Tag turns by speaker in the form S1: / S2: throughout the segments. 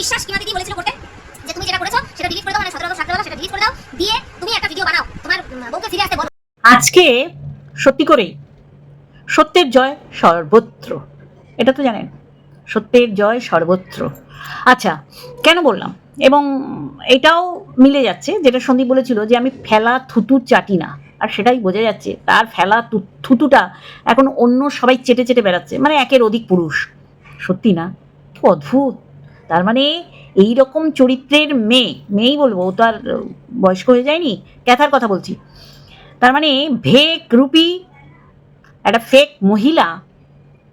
S1: বিশ্বাস কিনা দিদি বলেছিল করতে? যে তুমি যেটা করেছ, সেটা ডিলিট করে দাও মানে সতেরো সাতটা সেটা ডিলিট করে দাও, দিয়ে তুমি একটা ভিডিও বানাও, তোমার বউকে ফিরে আসতে বলো।
S2: আজকে সত্যি করেই সত্যের জয় সর্বত্র। এটা তো জানেন, সত্যের জয় সর্বত্র। আচ্ছা কেন বললাম? এবং এটাও মিলে যাচ্ছে, যেটা সন্দীপ বলেছিল যে আমি ফেলা থুতু চাটি না। আর সেটাই বোঝা যাচ্ছে, তার ফেলা থুতুটা এখন অন্য সবাই চেটে চেটে বেড়াচ্ছে মানে একের অধিক পুরুষ। সত্যি না? অদ্ভুত। তার মানে এই রকম চরিত্রের মেয়ে, মেয়েই বলব, ও তো আর বয়স্ক হয়ে যায়নি, ক্যাথার কথা বলছি। তার মানে ভেক রূপী একটা ফেক মহিলা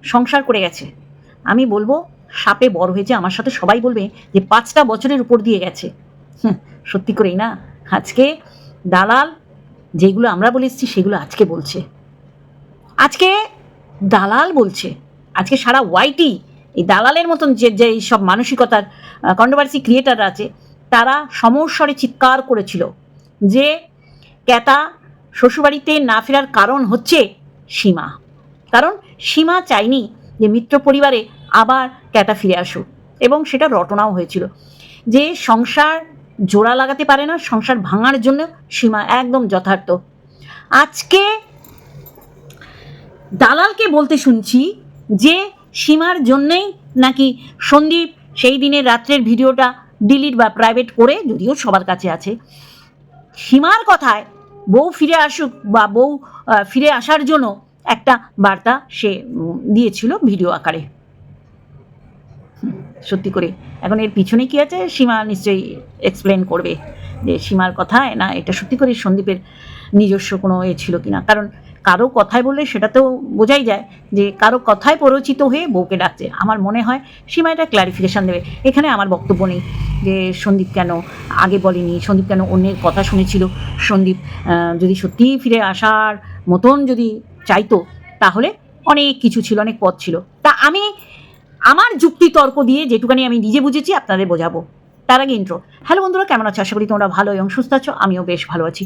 S2: সংসার করে গেছে। আমি বলব, সাপে বড় হয়েছে, আমার সাথে সবাই বলবে যে পাঁচটা বছরের উপর দিয়ে গেছে। সত্যি করেই না? আজকে দালাল, যেগুলো আমরা বলে এসেছি, সেগুলো আজকে বলছে। আজকে দালাল বলছে, আজকে সারা ওয়াইটি এই দালালের মতন যে যে সব মানসিকতার কন্ট্রোভার্সি ক্রিয়েটাররা আছে, তারা সমস্বরে চিৎকার করেছিল যে ক্যাতা শ্বশুরবাড়িতে না ফেরার কারণ হচ্ছে সীমা। কারণ সীমা চাইনি যে মিত্র পরিবারে আবার ক্যাটা ফিরে আসুক এবং সেটা রটনাও হয়েছিল। যে সংসার জোড়া লাগাতে পারে না, সংসার ভাঙার জন্য সীমা একদম যথার্থ। আজকে দালালকে বলতে শুনছি যে সীমার জন্যেই নাকি সন্দীপ সেই দিনের রাত্রের ভিডিওটা ডিলিট বা প্রাইভেট করে যদিও সবার কাছে আছে। সীমার কথায় বউ ফিরে আসুক বা বউ ফিরে আসার জন্য একটা বার্তা সে দিয়েছিল ভিডিও আকারে। সত্যি করে, এখন এর পিছনে কি আছে? সীমা নিশ্চয়ই এক্সপ্লেন করবে যে সীমার কথায় না, এটা সত্যি করে সন্দীপের নিজস্ব কোনো এ ছিল কিনা। কারণ কারও কথায় বললে সেটা তো বোঝাই যায় যে কারও কথায় পরিচিত হয়ে বউকে ডাকছে। আমার মনে হয় সীমা এটা ক্লারিফিকেশান দেবে। এখানে আমার বক্তব্য নেই যে সন্দীপ কেন আগে বলেনি, সন্দীপ কেন অন্যের কথা শুনেছিল। সন্দীপ যদি সত্যিই ফিরে আসার মতন যদি চাইতো, তাহলে অনেক কিছু ছিল, অনেক পথ ছিল। তা আমি আমার যুক্তি তর্ক দিয়ে যেটুকানি আমি নিজে বুঝেছি, আপনাদের বোঝাবো। তার আগে ইন্ট্রো হ্যালো বন্ধুরা, কেমন আছো? আশা করি তোমরা ভালো এবং সুস্থ আছো। আমিও বেশ ভালো আছি।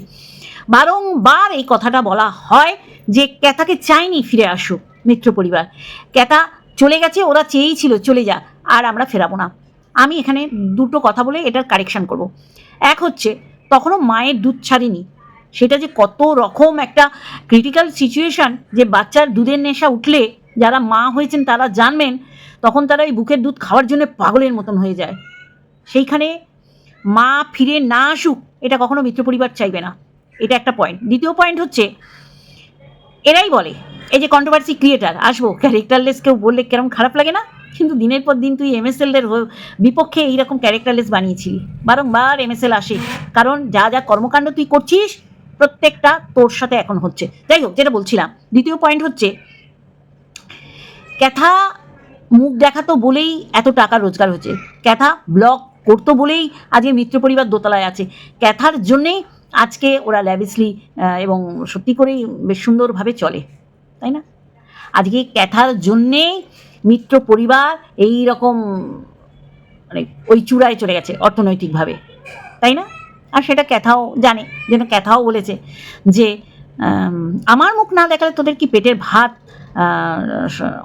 S2: বারংবার এই কথাটা বলা হয় যে ক্যাথাকে চাইনি ফিরে আসুক মিত্র পরিবার। ক্যাথা চলে গেছে, ওরা চেয়েই ছিল চলে যা, আর আমরা ফেরাবো না। আমি এখানে দুটো কথা বলে এটার কারেকশান করব। এক হচ্ছে, তখনও মায়ের দুধ ছাড়েনি। সেটা যে কত রকম একটা ক্রিটিক্যাল সিচুয়েশন যে বাচ্চার দুধের নেশা উঠলে যারা মা হয়েছেন তারা জানবেন, তখন তারা এই বুকের দুধ খাওয়ার জন্য পাগলের মতন হয়ে যায়। সেইখানে মা ফিরে না আসুক, এটা কখনো মিত্র পরিবার চাইবে না। এটা একটা পয়েন্ট দ্বিতীয় পয়েন্ট হচ্ছে, এরাই বলে, এই যে কন্ট্রোভার্সি ক্রিয়েটার আসব ক্যারেক্টারলেস কেউ বললে কেরম খারাপ লাগে না? কিন্তু দিনের পর দিন তুই এম এমএসএলদের বিপক্ষে এইরকম ক্যারেক্টারলেস বানিয়েছিলি। বারংবার এমএসএল আসে। কারণ যা যা কর্মকাণ্ড তুই করছিস, প্রত্যেকটা তোর সাথে এখন হচ্ছে। যাই হোক, যেটা বলছিলাম, দ্বিতীয় পয়েন্ট হচ্ছে, ক্যাথা মুখ দেখাতো বলেই এত টাকা রোজগার হচ্ছে। ক্যাথা ব্লগ করতো বলেই আজকে মিত্র পরিবার দোতলায় আছে। ক্যাথার জন্যেই আজকে ওরা ল্যাবিসলি এবং সত্যি করেই বেশ সুন্দরভাবে চলে, তাই না? আজকে ক্যাথার জন্যেই মিত্র পরিবার এই রকম মানে ওই চূড়ায় চলে গেছে অর্থনৈতিকভাবে, তাই না? আর সেটা ক্যাথাও জানে, যেন ক্যাথাও বলেছে যে আমার মুখ না দেখালে তোদের কি পেটের ভাত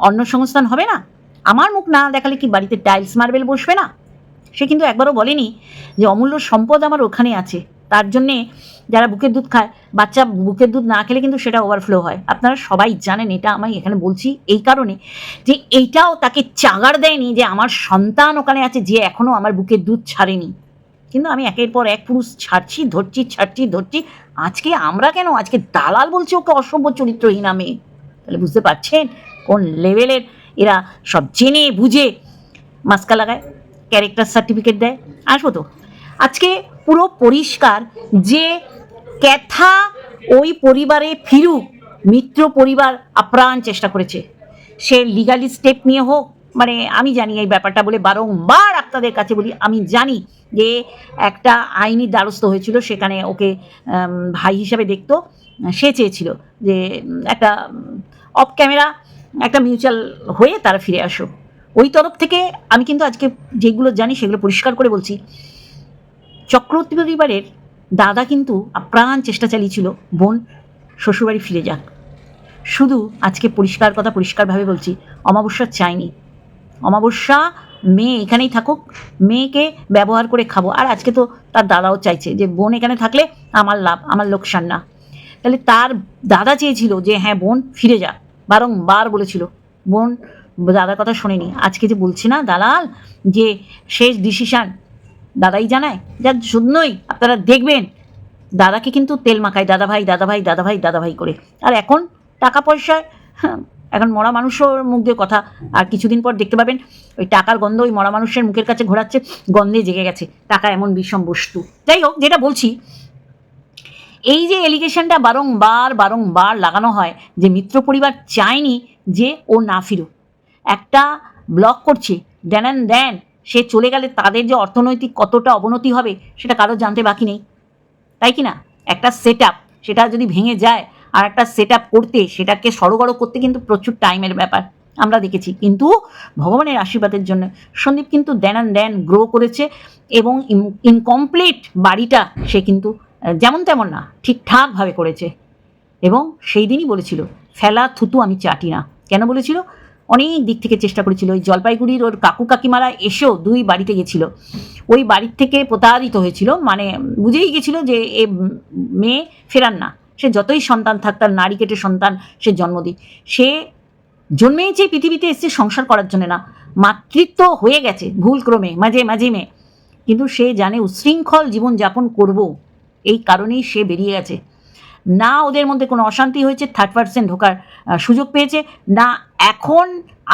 S2: অন্ন সংস্থান হবে না? আমার মুখ না দেখালে কি বাড়িতে টাইলস, মার্বেল বসবে না? সে কিন্তু একবারও বলেনি যে অমূল্য সম্পদ আমার ওখানে আছে। তার জন্যে যারা বুকের দুধ খায়, বাচ্চা বুকের দুধ না খেলে কিন্তু সেটা ওভারফ্লো হয়। আপনারা সবাই জানেন, এটা আমি এখানে বলছি এই কারণে যে এইটাও তাকে চাগার দেয়নি যে আমার সন্তান ওখানে আছে যে এখনও আমার বুকের দুধ ছাড়েনি। কিন্তু আমি একের পর এক পুরুষ ছাড়ছি, ধরছি ছাড়ছি, ধরছি, আজকে আমরা কেন? আজকে দালাল বলছে ওকে অসভ্য চরিত্রহীন আমি তাহলে বুঝতে পারছেন কোন লেভেলের এরা সব জেনে বুঝে মাস্কা লাগায় ক্যারেক্টার সার্টিফিকেট দেয়। আসব তো? আজকে পুরো পরিষ্কার যে ক্যাথা ওই পরিবারে ফিরুক, মিত্র পরিবার আপ্রাণ চেষ্টা করেছে। সে লিগালি স্টেপ নিয়ে হোক মানে আমি জানি এই ব্যাপারটা বলে বারংবার আপনাদের কাছে বলি, আমি জানি যে একটা আইনি দ্বারস্থ হয়েছিল, সেখানে ওকে ভাই হিসাবে দেখতো। সে চেয়েছিল যে একটা অফ ক্যামেরা একটা মিউচুয়াল হয়ে তারা ফিরে আসো ওই তরফ থেকে আমি কিন্তু আজকে যেগুলো জানি সেগুলো পরিষ্কার করে বলছি। চক্রবর্তী পরিবারের দাদা কিন্তু আপ্রাণ চেষ্টা চালিয়েছিল, বোন শ্বশুরবাড়ি ফিরে যাক। শুধু আজকে পরিষ্কার কথা পরিষ্কারভাবে বলছি, অমাবস্যা চাইনি। অমাবস্যা মেয়ে এখানেই থাকুক, মেয়েকে ব্যবহার করে খাব। আর আজকে তো তার দাদাও চাইছে যে, বোন এখানে থাকলে আমার লাভ, আমার লোকসান না। তাহলে তার দাদা চেয়েছিল যে হ্যাঁ বোন, ফিরে যা। বারংবার বলেছিল। বোন, দাদার কথা শোনেনি। আজকে যে বলছে না দালাল, যে শেষ ডিসিশান দাদাই জানায় যার জন্যই আপনারা দেখবেন। দাদাকে কিন্তু তেল মাখায় দাদা ভাই দাদা ভাই দাদা ভাই দাদা ভাই করে। আর এখন টাকা পয়সায় হ্যাঁ, এখন মরা মানুষও মুখ দিয়ে কথা। আর কিছুদিন পর দেখতে পাবেন ওই টাকার গন্ধ ওই মরা মানুষের মুখের কাছে ঘোরাচ্ছে গন্ধে জেগে গেছে। টাকা এমন বিষম বস্তু। যাই হোক যেটা বলছি এই যে এলিগেশনটা বারংবার বারংবার লাগানো হয় যে মিত্র পরিবার চায়নি যে ও না ফিরুক। একটা ব্লক করছে দেন অ্যান্ড দেন সে চলে গেলে তাদের যে অর্থনৈতিক কতটা অবনতি হবে, সেটা কারও জানতে বাকি নেই। তাই কি না? একটা সেট সেটা যদি ভেঙে যায়, আর একটা সেট করতে সেটাকে সড়গড় করতে কিন্তু প্রচুর টাইমের ব্যাপার, আমরা দেখেছি। কিন্তু ভগবানের আশীর্বাদের জন্য সন্দীপ কিন্তু দেন অ্যান্ড দেন গ্রো করেছে এবং ইনকমপ্লিট বাড়িটা সে কিন্তু যেমন তেমন না, ঠিকঠাকভাবে করেছে। এবং সেই দিনই বলেছিল, ফেলা থুতু আমি চাটি না। কেন বলেছিল? অনেক দিক থেকে চেষ্টা করেছিল। ওই জলপাইগুড়ির ওর কাকু কাকিমারা এসেও দুই বাড়িতে গেছিল। ওই বাড়ির থেকে প্রতারিত হয়েছিল। মানে বুঝেই গেছিল যে এ মেয়ে ফেরান না। সে যতই সন্তান থাক, তার নারী কেটে সন্তান সে জন্ম দিক। সে জন্মেছে পৃথিবীতে এসছে সংসার করার জন্য না। মাতৃত্ব হয়ে গেছে ভুল ক্রমে, মাঝে মাঝে মেয়ে কিন্তু সে জানে উশৃঙ্খল জীবনযাপন করব। এই কারণেই সে বেরিয়ে গেছে। না ওদের মধ্যে কোনো অশান্তি হয়েছে থার্ড পার্সেন্ট ঢোকার সুযোগ পেয়েছে, না এখন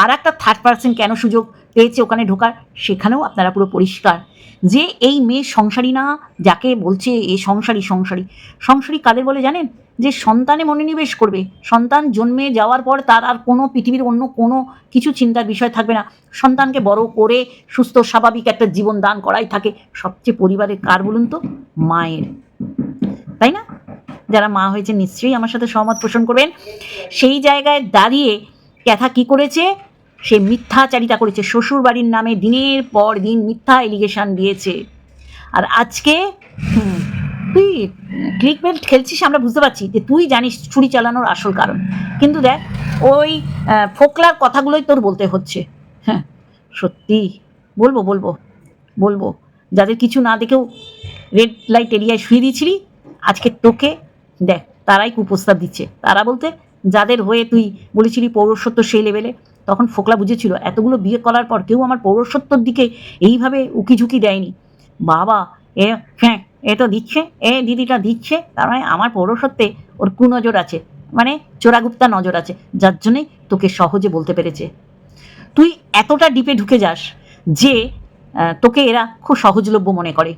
S2: আর একটা থার্ড পার্সেন্ট কেন সুযোগ পেয়েছে ওখানে ঢোকার, সেখানেও আপনারা পুরো পরিষ্কার যে এই মেয়ে সংসারী না, যাকে বলছে এ সংসারী সংসারী। সংসারী কাদের বলে জানেন? যে সন্তানে মনোনিবেশ করবে। সন্তান জন্মে যাওয়ার পর তার আর কোনো পৃথিবীর অন্য কোনো কিছু চিন্তার বিষয় থাকবে না। সন্তানকে বড় করে সুস্থ, স্বাভাবিক একটা জীবন দান করাই থাকে সবচেয়ে পরিবারের কার বলুন তো? মায়ের। তাই না? যারা মা হয়েছে নিশ্চয়ই আমার সাথে সহমত পোষণ করবেন। সেই জায়গায় দাঁড়িয়ে ক্যাথা কি করেছে? সে মিথ্যাচারিতা করেছে। শ্বশুর বাড়ির নামে দিনের পর দিন মিথ্যা এলিগেশন দিয়েছে। আর আজকে তুই ক্লিক বেল্ট খেলছিস, আমরা বুঝতে পারছি যে তুই জানিস ছুরি চালানোর আসল কারণ। কিন্তু দেখ, ওই ফোকলার কথাগুলোই তোর বলতে হচ্ছে। হ্যাঁ সত্যি। বলব বলব বলব। যাদের কিছু না দেখেও রেড লাইট এরিয়ায় শুয়ে দিয়েছিলি, আজকে তোকে দেখ, তারাই কুপ্রস্তাব দিচ্ছে। তারা বলতে, যাদের হয়ে তুই বলেছিলি পৌরসত্ব সেই লেভেলে? তখন ফোকলা বুঝেছিল, এতগুলো বিয়ে করার পর কেউ আমার পৌরসত্বর দিকে এইভাবে উকিঝুঁকি দেয়নি। বাবা, এ হ্যাঁ এ তো দিচ্ছে, এ দিদিটা দিচ্ছে, তার মানে আমার পৌরসত্বে ওর কুনজর আছে মানে চোরাগুপ্তা নজর আছে, যার জন্যে তোকে সহজে বলতে পেরেছে। তুই এতটা ডিপে ঢুকে যাস যে তোকে এরা খুব সহজলভ্য মনে করে।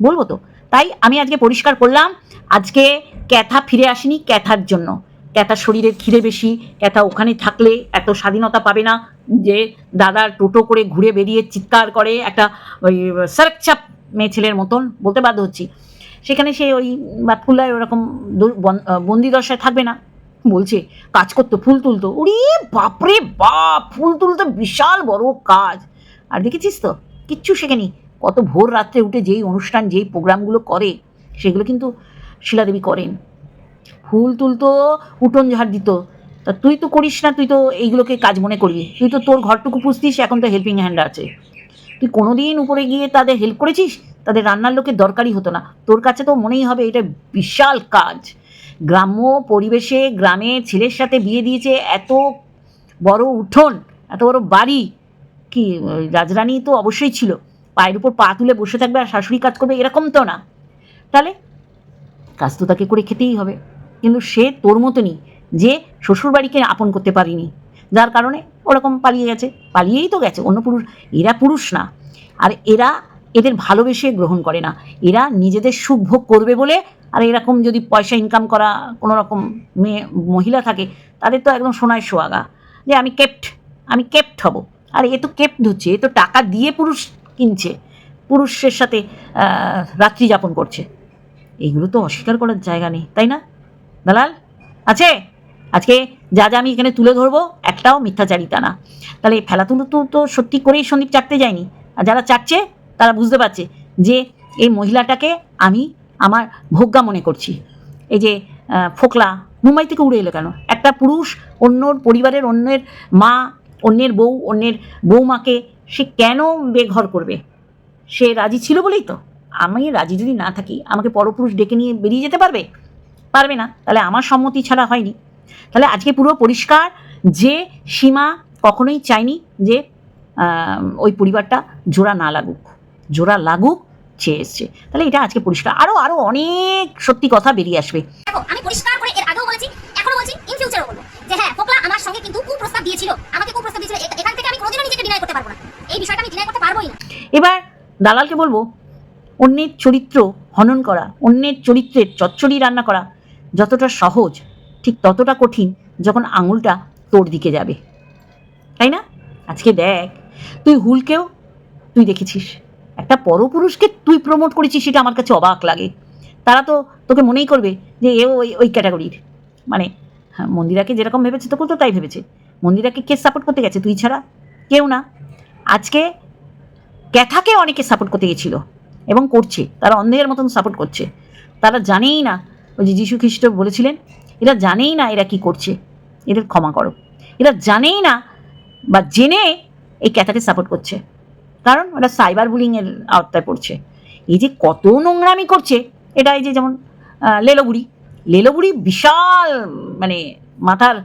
S2: বলব তো তাই আমি আজকে পরিষ্কার করলাম, আজকে ক্যাথা ফিরে আসেনি ক্যাথার জন্য। ক্যাথা শরীরের খিদে বেশি, ক্যাথা ওখানে থাকলে এত স্বাধীনতা পাবে না যে দাদার টোটো করে ঘুরে বেরিয়ে চিৎকার করে একটা ওই সারেকচাপ মেয়ে ছেলের মতন বলতে বাধ্য হচ্ছি। সেখানে সে ওই বাতকুল্লায় ওরকম বন্দি দশায় থাকবে না। বলছে, কাজ করতো, ফুল তুলতো। ওরে বাপরে বাপ, ফুল তুলতে বিশাল বড় কাজ। আর দেখেছিস তো, কিচ্ছু শেখেনি। কত ভোর রাত্রে উঠে যেই অনুষ্ঠান, যেই প্রোগ্রামগুলো করে, সেগুলো কিন্তু শিলাদেবী করেন। ফুল তুলতো, উঠোন ঝাড় দিত। তা তুই তো করিস না, তুই তো এইগুলোকে কাজ মনে করবি তুই তো তোর ঘরটুকু পুষতিস, এখন তো হেল্পিং হ্যান্ড আছে। তুই কোনোদিন উপরে গিয়ে তাদের হেল্প করেছিস? তাদের রান্নার লোকের দরকারই হতো না। তোর কাছে তো মনেই হবে, এটা বিশাল কাজ। গ্রাম্য পরিবেশে, গ্রামে ছেলের সাথে বিয়ে দিয়েছে এত বড় উঠোন, এত বড় বাড়ি। কি, রাজরানী তো অবশ্যই ছিল। পায়ের উপর পা তুলে বসে থাকবে আর শাশুড়ি কাজ করবে এরকম তো না। তাহলে কাজ তো তাকে করে খেতেই হবে। কিন্তু সে তোর মতনই যে শ্বশুরবাড়িকে আপন করতে পারিনি। যার কারণে ওরকম পালিয়ে গেছে। পালিয়েই তো গেছে, অন্য পুরুষ, এরা পুরুষ না। আর এরা এদের ভালোবেসে গ্রহণ করে না। এরা নিজেদের সুখ ভোগ করবে বলে আর এরকম যদি পয়সা ইনকাম করা কোনো রকম মেয়ে, মহিলা থাকে, তাদের তো একদম সোনায় সোয়াগা। যে আমি কেপ্ট আমি কেপ্ট হব। আর এ তো কেপ্ট হচ্ছে, এ তো টাকা দিয়ে পুরুষ কিনছে, পুরুষের সাথে রাত্রি যাপন করছে। এইগুলো তো অস্বীকার করার জায়গা নেই, তাই না? দালাল, আছে? আজকে যা যা আমি এখানে তুলে ধরবো, একটাও মিথ্যাচারিতা না। তাহলে এই ফেলা তুলো তো তো সত্যি করেই সন্দীপ চাটতে যায়নি। আর যারা চাটছে, তারা বুঝতে পারছে যে এই মহিলাটাকে আমি আমার ভোগ্যা মনে করছি। এই যে ফোকলা, মুম্বাই থেকে উড়ে এলো কেন? একটা পুরুষ অন্যর পরিবারের অন্যের মা, অন্যের বউ, অন্যের বৌমাকে সে কেন বেঘর করবে? সে রাজি ছিল বলেই তো। আমি রাজি যদি না থাকি, আমাকে পরপুরুষ ডেকে নিয়ে বেরিয়ে যেতে পারবে? পারবে না। তাহলে আমার সম্মতি ছাড়া হয়নি। তাহলে আজকে পুরো পরিষ্কার যে সীমা কখনোই চায়নি যে ওই পরিবারটা জোড়া না লাগুক। জোড়া লাগুক, চেয়ে এসছে। তাহলে এটা আজকে পরিষ্কার। আরও আরও অনেক সত্যি কথা বেরিয়ে আসবে।
S1: আমি পরিষ্কার করে এর আগেও বলেছি এখনও বলছি ইন ফিউচারও বলব যে হ্যাঁ ফোকলা আমার সঙ্গে কিন্তু কুপ্রস্তাব দিয়েছিল। আমাকে কুপ্রস্তাব দিয়েছিল। এখান থেকে আমি কোনোদিনও নিজেকে ডিনাই করতে পারব না।
S2: এবার দালালকে বলব, অন্যের চরিত্র হনন করা, অন্যের চরিত্রের চচ্চড়ি রান্না করা যতটা সহজ, ঠিক ততটা কঠিন যখন আঙুলটা তোর দিকে যাবে। তাই না? আজকে দেখ, তুই হুলকেও তুই দেখেছিস। একটা পরপুরুষকে তুই প্রমোট করেছিস সেটা আমার কাছে অবাক লাগে। তারা তো তোকে মনেই করবে যে এও ওই ওই ক্যাটাগরির মানে হ্যাঁ মন্দিরাকে যেরকম ভেবেছে তোকেও তো তাই ভেবেছে। মন্দিরাকে কে সাপোর্ট করতে গেছে? তুই ছাড়া? কেউ না। আজকে ক্যাথাকে অনেকে সাপোর্ট করতে গেছিল এবং করছে, তারা অন্ধের মতন সাপোর্ট করছে। তারা জানেই না, ওই যে যীশু খ্রিস্ট বলেছিলেন, এরা জানেই না এরা কি করছে, এদের ক্ষমা করো। এরা জানেই না বা জেনে এই ক্যাথাকে সাপোর্ট করছে, কারণ ওরা সাইবার বুলিংয়ের আওতায় পড়ছে। এই যে কত নোংরামি করছে, এটা এই যে যেমন লেলোবুড়ি লেলোবুড়ি বিশাল মানে মাথার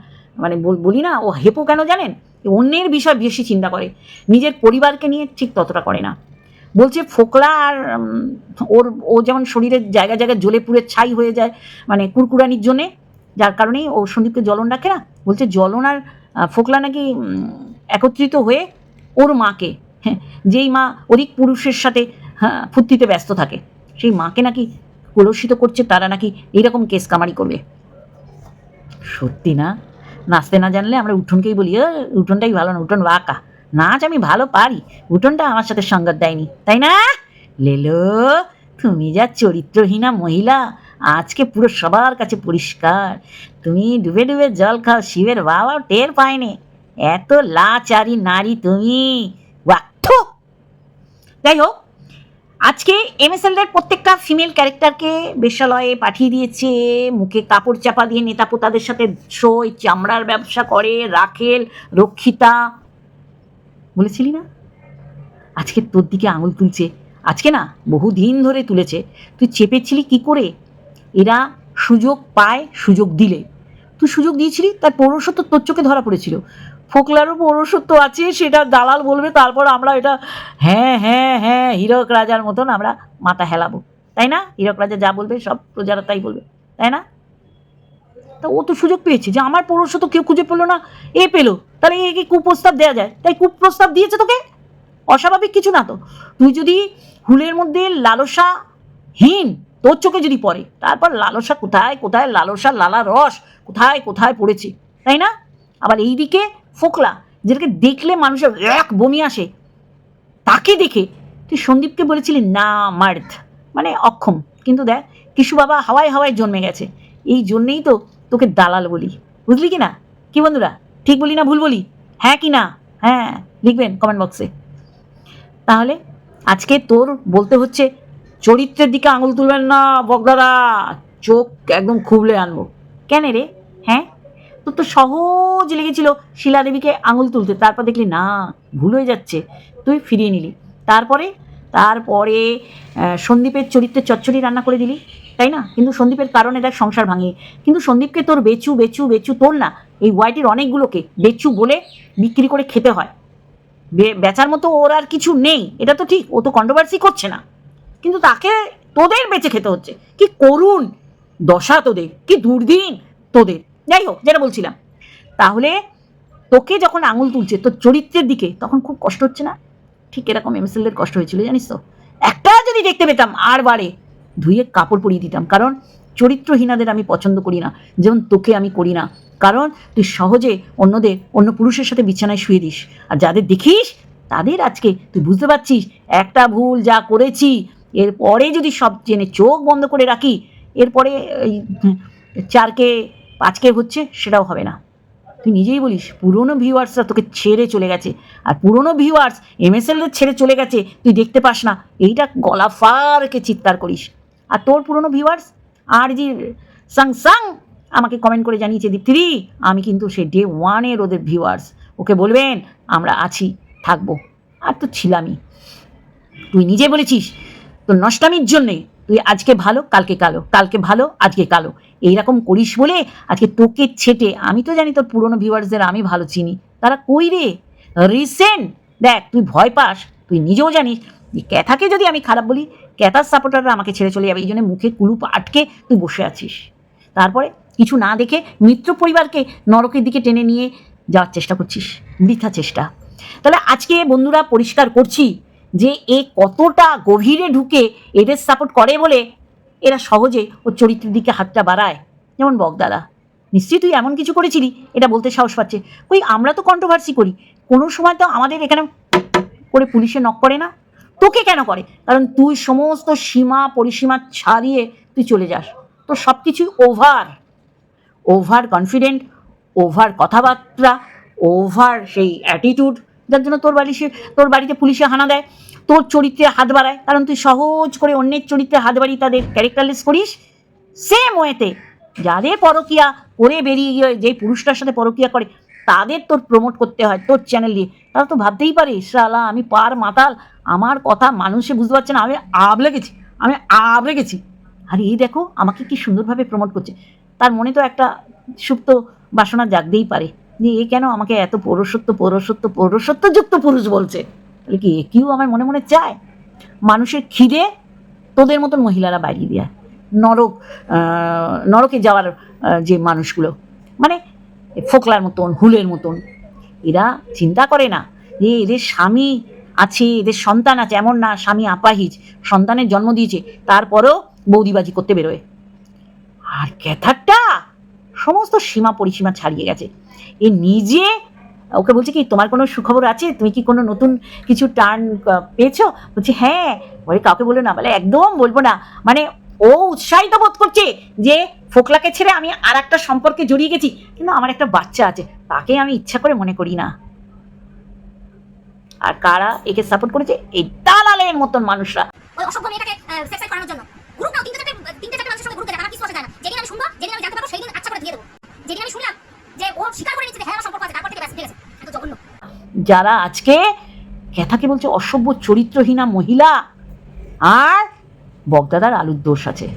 S2: মানে বলি না, ও হেপো কেন জানেন? অন্যের বিষয় বেশি চিন্তা করে। নিজের পরিবারকে নিয়ে ঠিক ততটা করে না। বলছে ফোকলা আর ওর, ও যেমন শরীরের জায়গা জায়গায় জ্বলে পুড়ে ছাই হয়ে যায় মানে কুরকুরানির জন্যে, যার কারণেই ও সন্দীপকে জ্বলন রাখে না। বলছে জ্বলন আর ফোকলা নাকি একত্রিত হয়ে ওর মাকে হ্যাঁ যেই মা অধিক পুরুষের সাথে হ্যাঁ ফুর্তিতে ব্যস্ত থাকে, সেই মাকে নাকি কলুষিত করছে, তারা নাকি এইরকম কেস কামারি করবে। সত্যি না? নাচতে না জানলে আমরা উঠোনকেই বলি "এ, উঠোনটাই ভালো না উঠোন বাঁকা। নাচ আমি ভালো পারি উঠোনটা আমার সাথে সঙ্গত দেয়নি তাই না? লেলো তুমি যা চরিত্রহীনা মহিলা আজকে পুরো সবার কাছে পরিষ্কার। তুমি ডুবে ডুবে জল খাও শিবের বাবাও টের পায়নি এত লাচারি নারী তুমি। যাই হোক আজকে এম এমএসএলদের প্রত্যেকটা ফিমেল ক্যারেক্টারকে বেশ্যালয়ে পাঠিয়ে দিয়েছে, মুখে কাপড় চাপা দিয়ে নেতা পোতাদের সাথে সই চামড়ার ব্যবসা করে, রাখেল, রক্ষিতা। বলেছিলি না? আজকে তোর দিকে আঙুল তুলছে। আজকে না বহু দিন ধরে তুলেছে। তুই চেপেছিলি কি করে? এরা সুযোগ পায়, সুযোগ দিলে। তুই সুযোগ দিয়েছিলি, তার পৌরসত্ব তোর চোখে ধরা পড়েছিল। ফোকলারও পৌরসত্ব আছে, সেটা দালাল বলবে, তারপর আমরা এটা হ্যাঁ হ্যাঁ হ্যাঁ হীরক রাজার মতন আমরা মাথা হেলাবো। তাই না? হীরক রাজা যা বলবে, সব প্রজারা তাই বলবে। তাই না? তা ও তো সুযোগ পেয়েছে যে আমার পৌরসত্ব কেউ খুঁজে পেল না। এ পেল। তাহলে একে কুপ্রস্তাব দেওয়া যায়? তাই কুপ্রস্তাব দিয়েছে তোকে? অস্বাভাবিক কিছু না তো। তুই যদি হুলের মধ্যে লালসাহীন তোর চোখে যদি পড়ে, তারপর লালসা কোথায় কোথায় লালসা লালা রস, কোথায় কোথায় পড়েছে? তাই না? আবার এইদিকে ফোকলা, যেটাকে দেখলে মানুষের এক বমি আসে, তাকে দেখে তুই সন্দীপকে বলেছিলি, না, মার্থ। মানে অক্ষম। কিন্তু দেখ, কিশু বাবা হাওয়ায় হাওয়ায় জন্মে গেছে। এই জন্যেই তো তোকে দালাল বলি। বুঝলি কি না? কি বন্ধুরা? ঠিক বলি না, ভুল বলি? হ্যাঁ কি না? হ্যাঁ লিখবেন কমেন্ট বক্সে তাহলে আজকে তোর বলতে হচ্ছে, চরিত্রের দিকে আঙুল তুলবেন না, বগদাদা। চোখ একদম খুবলে আনব। কেন রে? হ্যাঁ? তোর তো সহজ লেগেছিল শিলাদেবীকে আঙুল তুলতে। তারপর দেখলি, না, ভুল হয়ে যাচ্ছে। তুই ফিরিয়ে নিলি। তারপরে তারপরে সন্দীপের চরিত্রে চচ্চড়ি রান্না করে দিলি, তাই না? কিন্তু সন্দীপের কারণে দেখ সংসার ভাঙিয়ে কিন্তু সন্দীপকে তোর বেচু বেচু বেচু তোর না, এই ওয়াইটির অনেকগুলোকে বেচু বলে বিক্রি করে খেতে হয়। বেচার মতো ওর আর কিছু নেই। এটা তো ঠিক, ও তো কন্ট্রোভার্সি করছে না। কিন্তু তাকে তোদের বেঁচে খেতে হচ্ছে। কি করুন দশা তোদের, কি দুর্দিন তোদের। যাই হোক যেটা বলছিলাম। তাহলে তোকে যখন আঙুল তুলছে, তোর চরিত্রের দিকে তখন খুব কষ্ট হচ্ছে না? ঠিক এরকম এমএসএলদের কষ্ট হয়েছিল, জানিস তো? একটা যদি দেখতে পেতাম, আর বারে ধুয়ে কাপড় পরিয়ে দিতাম। কারণ চরিত্রহীনাদের আমি পছন্দ করি না, যেমন তোকে আমি করি না। কারণ তুই সহজে অন্যদের, অন্য পুরুষের সাথে বিছানায় শুয়ে দিস। আর যাদের দেখিস, তাদের আজকে তুই বুঝতে পারছিস, একটা ভুল যা করেছি, এরপরে যদি সব জেনে চোখ বন্ধ করে রাখি, এরপরে এই চারকে পাঁচকে হচ্ছে সেটাও হবে না। তুই নিজেই বলিস, পুরনো ভিউয়ার্সরা তোকে ছেড়ে চলে গেছে। আর পুরনো ভিউয়ার্স এম এমএসএলের ছেড়ে চলে গেছে, তুই দেখতে পাস না। এইটা গলা ফারকে চিৎকার করিস। আর তোর পুরনো ভিউয়ার্স আর যে সাং সাং, আমাকে কমেন্ট করে জানিয়েছে দীপ্তিদি আমি কিন্তু সে ডে ওয়ানের ওদের ভিউয়ার্স ওকে বলবেন, আমরা আছি, থাকব। আর তো ছিলামই। তুই নিজে বলেছিস, তোর নষ্টামির জন্যে তুই আজকে ভালো, কালকে কালো, কালকে ভালো, আজকে কালো। এইরকম করিস বলে আজকে তোকে ছেটে, আমি তো জানি তোর পুরনো ভিউয়ার্সদের আমি ভালো চিনি। তারা কই রে? রিসেন্ট, দেখ, তুই ভয় পাস, তুই নিজেও জানিস যে ক্যাথাকে যদি আমি খারাপ বলি, ক্যাথার সাপোর্টাররা আমাকে ছেড়ে চলে যাবে, এই জন্য মুখে কুলুপ আটকে তুই বসে আছিস। তারপরে কিছু না দেখে মিত্র পরিবারকে নরকের দিকে টেনে নিয়ে যাওয়ার চেষ্টা করছিস, বৃথা চেষ্টা। তাহলে আজকে বন্ধুরা পরিষ্কার করছি যে এ কতটা গভীরে ঢুকে এদের সাপোর্ট করে বলে এরা সহজে ওর চরিত্রের দিকে হাতটা বাড়ায়। যেমন বকদাদা নিশ্চয়ই তুই এমন কিছু করেছিলি? এটা বলতে সাহস পাচ্ছে। ওই আমরা তো কন্ট্রোভার্সি করি। কোনো সময় তো আমাদের এখানে করে পুলিশে নক করে না? তোকে কেন করে? কারণ তুই সমস্ত সীমা পরিসীমা ছাড়িয়ে তুই চলে যাস। তো সব কিছুই ওভার ওভার কনফিডেন্ট ওভার কথাবার্তা ওভার সেই অ্যাটিটিউড যার জন্য তোর বাড়ি তোর বাড়িতে পুলিশে হানা দেয়। তোর চরিত্রে হাত বাড়ায়। কারণ তুই সহজ করে অন্যের চরিত্রে হাত বাড়িয়ে তাদের ক্যারেক্টারলেস করিস। সেম ওয়েতে যাদের পরকিয়া করে বেরিয়ে গিয়ে যে পুরুষটার সাথে পরকিয়া করে, তাদের তোর প্রমোট করতে হয়, তোর চ্যানেল দিয়ে। তারা তো ভাবতেই পারে, শালা, আমি পার মাতাল, আমার কথা মানুষে বুঝতে পারছে না, আমি আবলে গেছি আমি আবলে গেছি আর, এই দেখো, আমাকে কি সুন্দরভাবে প্রমোট করছে। তার মনে তো একটা সুপ্ত বাসনা জাগতেই পারে। যে এ কেন আমাকে এত পৌরসত্ব পৌরসত্ব, পৌরসত্বযুক্ত পুরুষ বলছে? তাহলে কি এ আমার মনে মনে চায়? মানুষের খিদে তোদের মতন মহিলারা বাড়িয়ে দেয়। নরক নরকে যাওয়ার যে মানুষগুলো মানে ফোকলার মতন, হুলের মতন, এরা চিন্তা করে না যে এদের স্বামী আছে, এদের সন্তান আছে, এমন না, স্বামী আপাহিজ, সন্তানের জন্ম দিয়েছে, তারপরেও বৌদিবাজি করতে বেরোয়। আর ক্যাথারটা সমস্ত সীমা পরিসীমা ছাড়িয়ে গেছে। এ নিজে ওকে বলছে কি, তোমার কোনো সুখবর আছে? তুমি কি কোনো নতুন কিছু টার্ন পেয়েছ? বলছে হ্যাঁ। বলে কাউকে বলো না, বলে একদম বলব না। মানে ও উৎসাহিত বোধ করছে যে ফোকলাকে ছেড়ে আমি আর একটা সম্পর্কে জড়িয়ে গেছি। কিন্তু আমার একটা বাচ্চা আছে, তাকে আমি ইচ্ছা করে মনে করি না। আর কারা একে সাপোর্ট করেছে? এই দালালের মতন মানুষরা।
S1: যেদিন আমি শুনলাম যে ও স্বীকার করে নিচ্ছে আমার সম্পর্ক আছে তারপর থেকে ব্যাস ঠিক আছে এত জঘন্য
S2: যারা আজকে ক্যাথাকে বলছে অসভ্য চরিত্রহীনা মহিলা, আর বগদাদার আলুর দোষ আছে।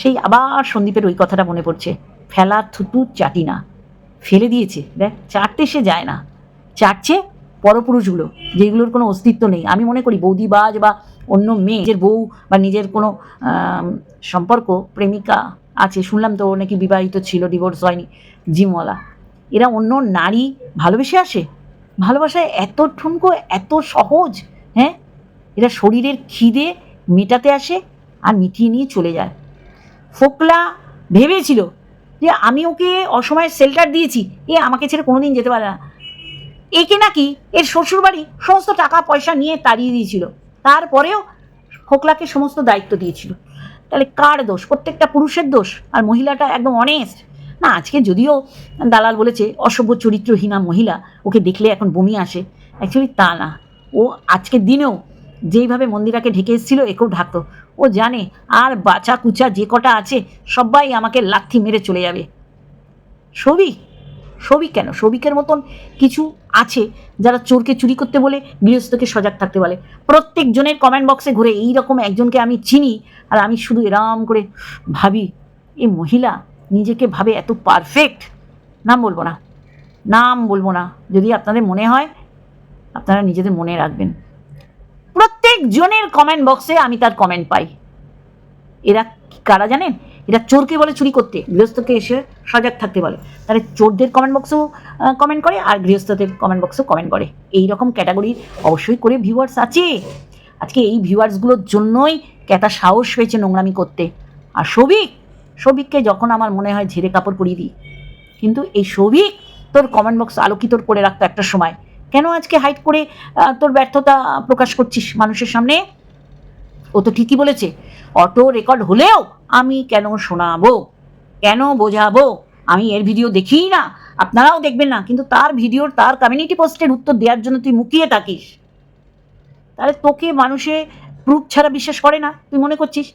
S2: সেই আবার সন্দীপের ওই কথাটা মনে পড়ছে, ফেলা থুতু চাটি না, ফেলে দিয়েছে। দেখ, চাটতে সে যায় না। চাটছে পরপুরুষগুলো যেগুলোর কোনো অস্তিত্ব নেই। আমি মনে করি বৌদিবাজ বা অন্য মেয়ে, নিজের বউ বা নিজের কোনো সম্পর্ক, প্রেমিকা আছে। শুনলাম তো নাকি বিবাহিত ছিল ডিভোর্স হয়নি। জিমওয়ালা। এরা অন্য নারী ভালোবেসে আসে? ভালোবাসায় এত ঠুনকো, এত সহজ হ্যাঁ? এরা শরীরের খিদে মেটাতে আসে আর মিটিয়ে নিয়ে চলে যায়। ফোকলা ভেবেছিল যে আমি ওকে অসময়ে শেল্টার দিয়েছি, এ আমাকে ছেড়ে কোনোদিন যেতে পারে না। একে নাকি এর শ্বশুরবাড়ি সমস্ত টাকা পয়সা নিয়ে তাড়িয়ে দিয়েছিল। তারপরেও ফোকলাকে সমস্ত দায়িত্ব দিয়েছিল। তাহলে কার দোষ? প্রত্যেকটা পুরুষের দোষ। আর মহিলাটা একদম অনেস্ট না, আজকে যদিও দালাল বলেছে, অসভ্য চরিত্রহীনা মহিলা, ওকে দেখলে এখন বমি আসে। অ্যাকচুয়ালি তা না। ও আজকের দিনেও যেইভাবে মন্দিরাকে ঢেকে এসেছিল একেও ঢাকতো। ও জানে, আর বাছা কুচা যে কটা আছে সবাই আমাকে লাথি মেরে চলে যাবে। সবিক সবিক কেন? সবিকের মতন কিছু আছে যারা চোরকে চুরি করতে বলে, গৃহস্থকে সজাগ থাকতে বলে। প্রত্যেক জনের কমেন্ট বক্সে ঘুরে এই রকম একজনকে আমি চিনি, আর আমি শুধু এরাম করে ভাবি এই মহিলা নিজেকে ভাবে এত পারফেক্ট নাম বলব না। নাম বলব না। যদি আপনাদের মনে হয়, আপনারা নিজেদের মনে রাখবেন। প্রত্যেক জনের কমেন্ট বক্সে আমি তার কমেন্ট পাই। এরা কারা জানেন? এরা চোরকে বলে চুরি করতে। গৃহস্থকে এসে সজাগ থাকতে বলে। তাহলে চোরদের কমেন্ট বক্সেও কমেন্ট করে, আর গৃহস্থদের কমেন্ট বক্সেও কমেন্ট করে। এই রকম ক্যাটাগরির অবশ্যই করে ভিউয়ার্স আছে। আজকে এই ভিউয়ার্সগুলোর জন্যই ক্যাতা সাহস হয়েছে নোংরামি করতে। আর সবিক সবিককে যখন আমার মনে হয় ঝেড়ে কাপড় পরিয়ে দিই, কিন্তু এই সবিক তোর কমেন্ট বক্স আলোকিত করে রাখতো একটা সময়। কেন আজকে হাইট করে তোর ব্যর্থতা প্রকাশ করছিস মানুষের সামনে? ও তো ঠিকই বলেছে, অটো রেকর্ড হলেও আমি কেন শোনাবো? কেন বোঝাবো? আমি এর ভিডিও দেখিই না, আপনারাও দেখবেন না, কিন্তু তার ভিডিওর তার কমিউনিটি পোস্টের উত্তর দেওয়ার জন্য তুই মুখিয়ে থাকিস। তাহলে তোকে মানুষে প্রুফ ছাড়া বিশ্বাস করে না, তুই মনে করছিস?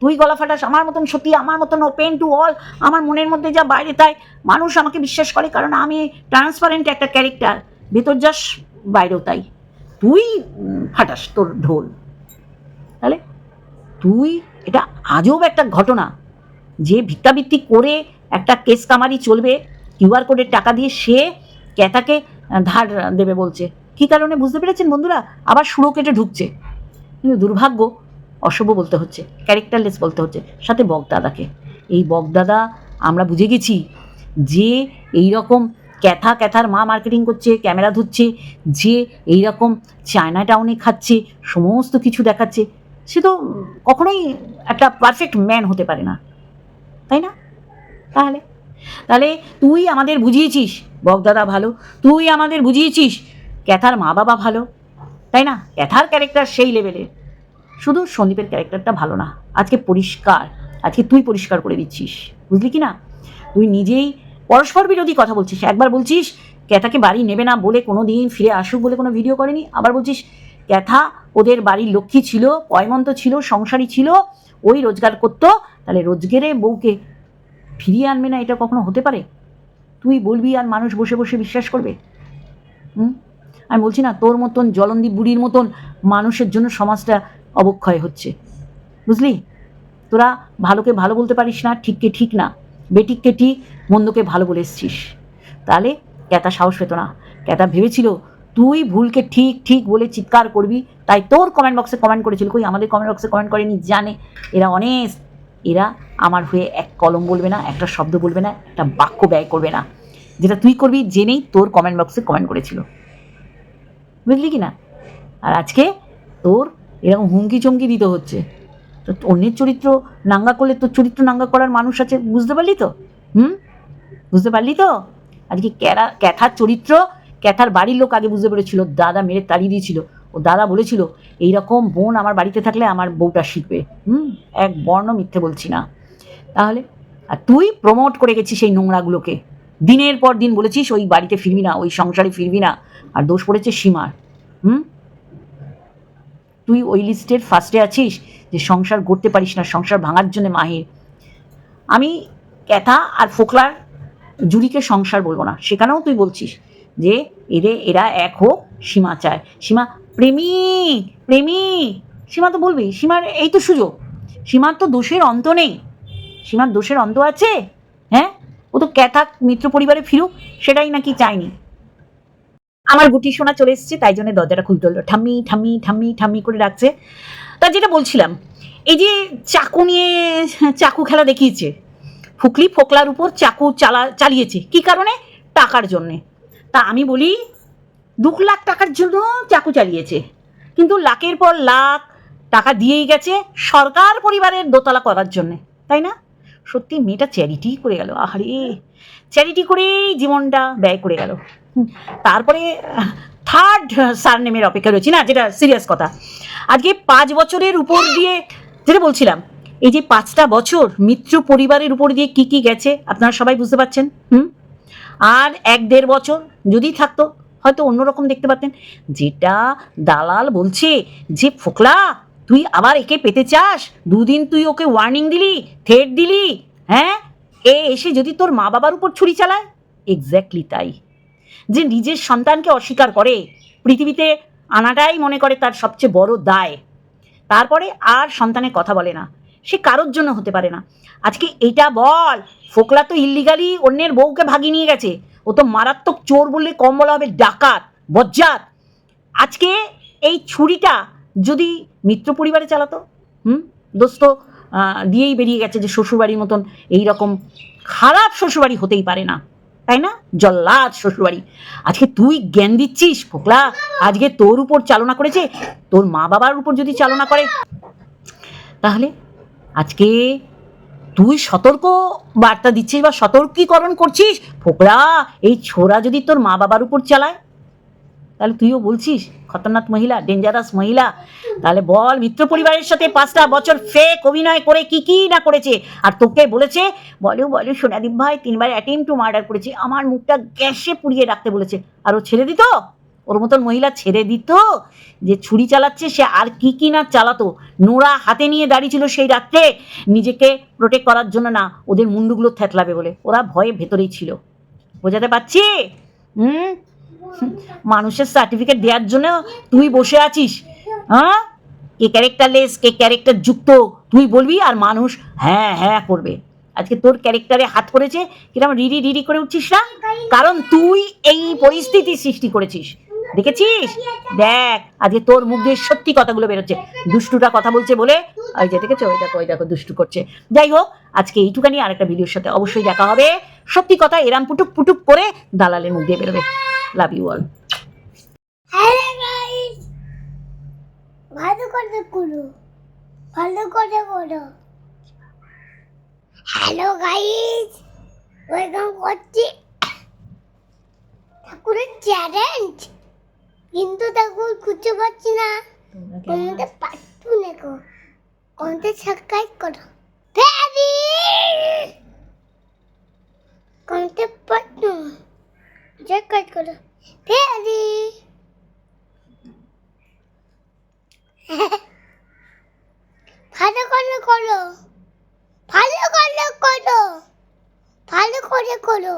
S2: তুই গলা ফাটাস, আমার মতন সত্যি আমার মতন ওপেন টু অল আমার মনের মধ্যে যা বাইরে তাই। মানুষ আমাকে বিশ্বাস করে, কারণ আমি ট্রান্সপারেন্ট একটা ক্যারেক্টার ভেতর যাস, বাইরেও তাই। তুই ফাটাস তোর ঢোল। তাহলে? তুই, এটা আজব একটা ঘটনা। যে ভিত্তাবৃত্তি করে একটা কেস কামারি চলবে কিউআর কোডের টাকা দিয়ে সে ক্যাতাকে ধার দেবে বলছে। কি কারণে? বুঝতে পেরেছেন বন্ধুরা? আবার সুরো কেটে ঢুকছে। কিন্তু দুর্ভাগ্য অশুভ বলতে হচ্ছে ক্যারেক্টারলেস বলতে হচ্ছে, সাথে বগদাদাকে। এই বগদাদা, আমরা বুঝে গেছি যে এই রকম ক্যাথা ক্যাথার মা মার্কেটিং করছে ক্যামেরা ধুচ্ছে, যে এই রকম চায়না টাউনে খাচ্ছে, সমস্ত কিছু দেখাচ্ছে, সে তো কখনোই একটা পারফেক্ট ম্যান হতে পারে না। তাই না? তাহলে? তাহলে তুই আমাদের বুঝিয়েছিস, বগদাদা ভালো, তুই আমাদের বুঝিয়েছিস, ক্যাথার মা বাবা ভালো, তাই না? ক্যাথার ক্যারেক্টার সেই লেভেলের শুধু সন্দীপের ক্যারেক্টারটা ভালো না, আজকে পরিষ্কার, আজকে তুই পরিষ্কার করে দিচ্ছিস, বুঝলি কি না তুই নিজেই পরস্পর বিরোধী কথা বলছিস, একবার বলছিস ক্যাথাকে বাড়ি নেবে না বলে কোনো দিন ফিরে আসুক বলে কোনো ভিডিও করেনি, আবার বলছিস ক্যাথা ওদের বাড়ির লক্ষ্মী ছিল, পয়মন্ত ছিল, সংসারী ছিল, ওই রোজগার করতো, তাহলে রোজগারে বউকে ফিরিয়ে আনবে না এটা কখনো হতে পারে? তুই বলবি আর মানুষ বসে বসে বিশ্বাস করবে? হুম? আমি বলছি না তোর মতন জলন্দীপ বুড়ির মতন মানুষের জন্য সমাজটা অবক্ষয় হচ্ছে। বুঝলি? তোরা ভালোকে ভালো বলতে পারিস না, ঠিককে ঠিক না। বেটিককে ঠিক, মন্দকে ভালো বলে এসছিস। তাহলে ক্যাতা সাহস পেত না। ক্যাতা ভেবেছিল, তুই ভুলকে ঠিক ঠিক বলে চিৎকার করবি? তাই তোর কমেন্ট বক্সে কমেন্ট করেছিল। কই, আমাদের কমেন্ট বক্সে কমেন্ট করেনি? জানে। এরা অনেক এরা আমার হয়ে এক কলম বলবে না, একটা শব্দ বলবে না, একটা বাক্য ব্যয় করবে না। যেটা তুই করবি, জেনেই তোর কমেন্ট বক্সে কমেন্ট করেছিল। বুঝলি কি না আর আজকে তোর এরকম হুমকি চমকি দিতে হচ্ছে। তো অন্যের চরিত্র নাঙ্গা করলে তোর চরিত্র নাঙ্গা করার মানুষ আছে, বুঝতে পারলি তো? হুম? বুঝতে পারলি তো? আজকে ক্যারা, ক্যাথার চরিত্র, ক্যাথার বাড়ির লোক আগে বুঝতে পেরেছিল, দাদা মেরে তাড়িয়ে দিয়েছিল। ও দাদা বলেছিল এই রকম বোন আমার বাড়িতে থাকলে আমার বউটা শিখবে। হুম? এক বর্ণ মিথ্যে বলছি না। তাহলে, আর তুই প্রমোট করে গেছিস সেই নোংরাগুলোকে। দিনের পর দিন বলেছিস, ওই বাড়িতে ফিরবি না, ওই সংসারে ফিরবি না। আর দোষ পড়েছে সীমার। হুম? তুই ওই লিস্টের ফার্স্টে আছিস যে সংসার গড়তে পারিস না, সংসার ভাঙার জন্য মাহির। আমি ক্যাথা আর ফোকলার জুরিকে সংসার বলব না, সেখানেও তুই বলছিস যে এদের এরা এক হোক সীমা চায়। সীমা প্রেমী প্রেমী সীমা তো বলবি, সীমার এই তো সুযোগ। সীমার তো দোষের অন্ত নেই। সীমার দোষের অন্ত আছে? হ্যাঁ? ও তো ক্যাথা মিত্র পরিবারে ফিরুক, সেটাই নাকি চায়নি। আমার গুটি সোনা চলে এসেছে, তাই জন্য দরজাটা খুলতে হলো। ঠাম্মি ঠাম্মি ঠাম্মি ঠাম্মি করে রাখছে তা যেটা বলছিলাম, এই যে চাকু নিয়ে, চাকু খেলা দেখিয়েছে, ফুকলি ফোকলার উপর চাকু চালা, চালিয়েছে, কি কারণে? টাকার জন্যে। তা আমি বলি, দু লাখ টাকার জন্য চাকু চালিয়েছে, কিন্তু লাখের পর লাখ টাকা দিয়েই গেছে সরকার পরিবারের দোতলা করার জন্যে, তাই না? সত্যি মেয়েটা চ্যারিটি করে গেল, আহারে। চ্যারিটি করেই জীবনটা ব্যয় করে গেল। তারপরে থার্ড সার নেমের অপেক্ষা রয়েছি, না? যেটা সিরিয়াস কথা। আজকে পাঁচ বছরের উপর দিয়ে, যেটা বলছিলাম, এই যে পাঁচটা বছর মিত্র পরিবারের উপর দিয়ে কি কি গেছে, আপনারা সবাই বুঝতে পারছেন? হুম? আর এক দেড় বছর যদি থাকতো, হয়তো অন্যরকম দেখতে পারতেন। যেটা দালাল বলছে যে, ফোকলা, তুই আবার একে পেতে চাস? দুদিন তুই ওকে ওয়ার্নিং দিলি থ্রেট দিলি হ্যাঁ? এ এসে যদি তোর মা বাবার উপর ছুরি চালায়? এক্স্যাক্টলি তাই। যে নিজের সন্তানকে অস্বীকার করে। পৃথিবীতে আনাটাই মনে করে তার সবচেয়ে বড় দায়। তারপরে আর সন্তানের কথা বলে না। সে কারোর জন্য হতে পারে না। আজকে এটা বল, ফোকলা তো ইল্লিগালি অন্যের বউকে ভাগিয়ে নিয়ে গেছে। ও তো মারাত্মক চোর বললে কম বলা হবে ডাকাত, বজ্জাত। আজকে এই ছুরিটা যদি মিত্র পরিবারে চালাতো, হুম? দোস্ত দিয়েই বেরিয়ে গেছে যে শ্বশুরবাড়ির মতন। এই রকম খারাপ শ্বশুরবাড়ি হতেই পারে না। তাই না? জল্লাদ শ্বশুরবাড়ি। আজকে তুই জ্ঞান দিচ্ছিস, ফোকলা? আজকে তোর উপর চালনা করেছে, তোর মা বাবার উপর যদি চালনা করে। তাহলে আজকে তুই সতর্ক বার্তা দিচ্ছিস বা সতর্কীকরণ করছিস, ফোকলা? এই ছোড়া যদি তোর মা বাবার উপর চালায় তাহলে তুইও বলছিস খতরনাক মহিলা ডেঞ্জারাস মহিলা। তাহলে বল মিত্র পরিবারের সাথে পাঁচটা বছর ফেক অভিনয় করে কি কি না করেছে? আর তোকে বলেছে বলো বলো সোনাদীপ ভাই তিনবার অ্যাটেম্প টু মার্ডার করেছে। আমার মুখটা গ্যাসে পুড়িয়ে রাখতে বলেছে। আর ও ছেড়ে দিত? ওর মতন মহিলা ছেড়ে দিত? যে ছুরি চালাচ্ছে সে আর কি কি না চালাতো? নোড়া হাতে নিয়ে দাঁড়িয়ে ছিল সেই রাত্রে। নিজেকে প্রোটেক্ট করার জন্য না ওদের মুন্ডুগুলো থ্যাতলাবে বলে। ওরা ভয়ে ভেতরেই ছিল। বোঝাতে পারছি? হুম, মানুষের সার্টিফিকেট দেওয়ার জন্য তুই বসে আছিস হ্যাঁ? কে ক্যারেক্টারলেস কে ক্যারেক্টার যুক্ত তুই বলবি আর মানুষ হ্যাঁ হ্যাঁ করবে। আজকে তোর ক্যারেক্টারে হাত করেছে কিরম রিডি রিডি করে উঠছিস না? কারণ তুই এই পরিস্থিতি সৃষ্টি করেছিস। দেখেছিস? দেখ, আজকে তোর মুখ দিয়ে সত্যি কথাগুলো বেরোচ্ছে। দুষ্টুটা কথা বলছে বলে ওই যে দেখেছ? ওই দেখো ওই দেখো, দুষ্টু করছে। যাই হোক, আজকে এইটুকানি আর একটা ভিডিওর সাথে অবশ্যই দেখা হবে। সত্যি কথা, এরাম পুটুক পুটুক করে দালালের মুখ দিয়ে বেরোবে। Love you all
S3: hello guys ভালো করে করো। ভালো করে করো। হ্যালো গাইস ওয়েলকাম করছি ঠাকুরের চ্যালেঞ্জ কিন্তু ঠাকুর খুঁজে পাচ্ছি না। কমতে পারতু নেকো কমতে সাবস্ক্রাইব করো। ভ্যারি কমতে সাবস্ক্রাইব করো ভ্যারি ভালো করে করো ভালো করে করো ভালো করে করো